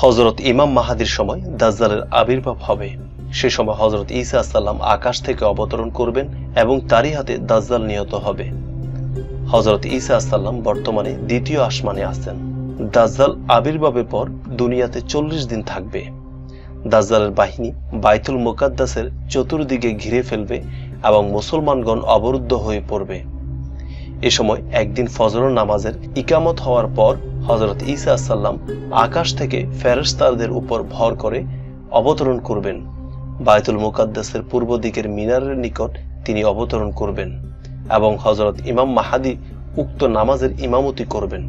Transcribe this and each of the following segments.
হজরত ইমাম মাহাদির সময় দাজ্জালের আবির্ভাব হবে। সে সময় হজরত ঈসা সাল্লাম আকাশ থেকে অবতরণ করবেন এবং তারই হাতে দাজ্জাল নিহত হবে। হজরত ঈসা সাল্লাম বর্তমানে দ্বিতীয় আসমানে আছেন। দাজ্জাল আবির্ভাবের পর দুনিয়াতে চল্লিশ দিন থাকবে। দাজ্জালের বাহিনী বাইতুল মোকাদ্দাসের চতুর্দিকে ঘিরে ফেলবে এবং মুসলমানগণ অবরুদ্ধ হয়ে পড়বে। এ সময় একদিন ফজর নামাজের ইকামত হওয়ার পর হজরত ঈসা সাল্লাম আকাশ থেকে ফেরেশতাদের উপর ভর করে অবতরণ করবেন। বায়তুল মুকাদ্দাসের পূর্ব দিকের মিনারের নিকট তিনি অবতরণ করবেন এবং হজরত ইমাম মাহাদি উক্ত নামাজের ইমামতি করবেন।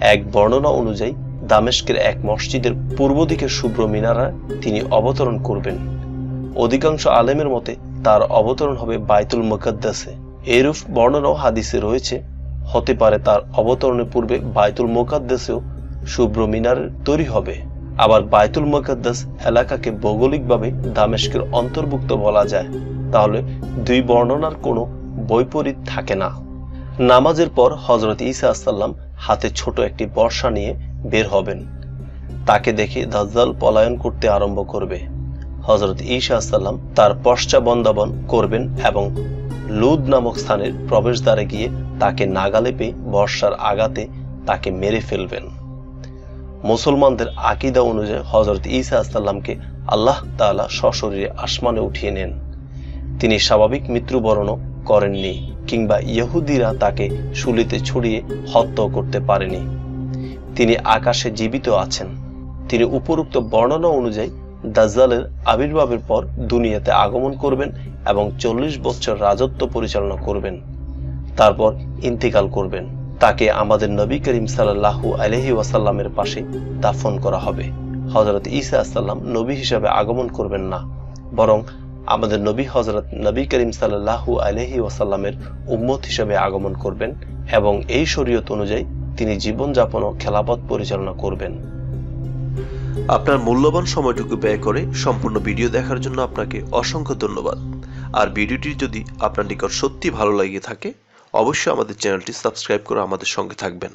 এক বর্ণনা অনুযায়ী দামেস্কের এক মসজিদের পূর্ব দিকের শুভ্র মিনারা তিনি অবতরণ করবেন। অধিকাংশ আলেমের মতে তার অবতরণ হবে বায়তুল মুকাদ্দাসে। এরূপ বর্ণনাও হাদিসে রয়েছে হতে পারে তার অবতরণের পূর্বে বায়তুল মোকাদ্দাসেও শুভ্র মিনার তৈরি হবে। আবার বায়তুল মোকাদ্দাস এলাকাকে ভৌগোলিকভাবে দামেস্কের অন্তর্ভুক্ত বলা যায়। তাহলে দুই বর্ণনার কোনো বৈপরীত থাকে না। নামাজের পর হজরত ঈসা আসাল্লাম হাতে ছোট একটি বর্ষা নিয়ে বের হবেন। তাকে দেখে দাজ্জাল পলায়ন করতে আরম্ভ করবে। হজরত ঈসা আসাল্লাম তার পশ্চাবন্দাবন করবেন এবং লুদ নামক স্থানের প্রবেশদ্বারে গিয়ে তাকে নাগালে পেয়ে বর্ষার আঘাতে তাকে মেরে ফেলবেন। মুসলমানদের আকিদা অনুযায়ী হজরত ঈসা আসাল্লামকে আল্লাহ তাআলা সশরীরে আসমানে উঠিয়ে নেন। তিনি স্বাভাবিক মৃত্যুবরণও করেননি কিংবা ইহুদিরা তাকে শুলিতে ছড়িয়ে হত্যা করতে পারেনি। তিনি আকাশে জীবিত আছেন। তিনি উপরোক্ত বর্ণনা অনুযায়ী দাজ্জালের আবির্ভাবের পর দুনিয়াতে আগমন করবেন এবং চল্লিশ বছর রাজত্ব পরিচালনা করবেন। তারপর ইন্তিকাল করবেন। তাকে আমাদের নবী করিম সাল্লাহু আলহি ওয়াসাল্লামের পাশে দাফন করা হবে। হজরত ঈসা আসাল্লাম নবী হিসাবে আগমন করবেন না। বরং আমাদের নবী হজরত নবী করিম সাল্লাহু আলহি ওয়াসাল্লামের উম্মত হিসাবে আগমন করবেন এবং এই শরীয়ত অনুযায়ী তিনি জীবনযাপন ও খেলাপথ পরিচালনা করবেন। আপনার মূল্যবান সময়টুকু ব্যয় করে সম্পূর্ণ ভিডিও দেখার জন্য আপনাকে অসংখ্য ধন্যবাদ। আর ভিডিওটি যদি আপনার নিকট সত্যি ভালো লাগে থাকে অবশ্যই আমাদের চ্যানেলটি সাবস্ক্রাইব করে আমাদের সঙ্গে থাকবেন।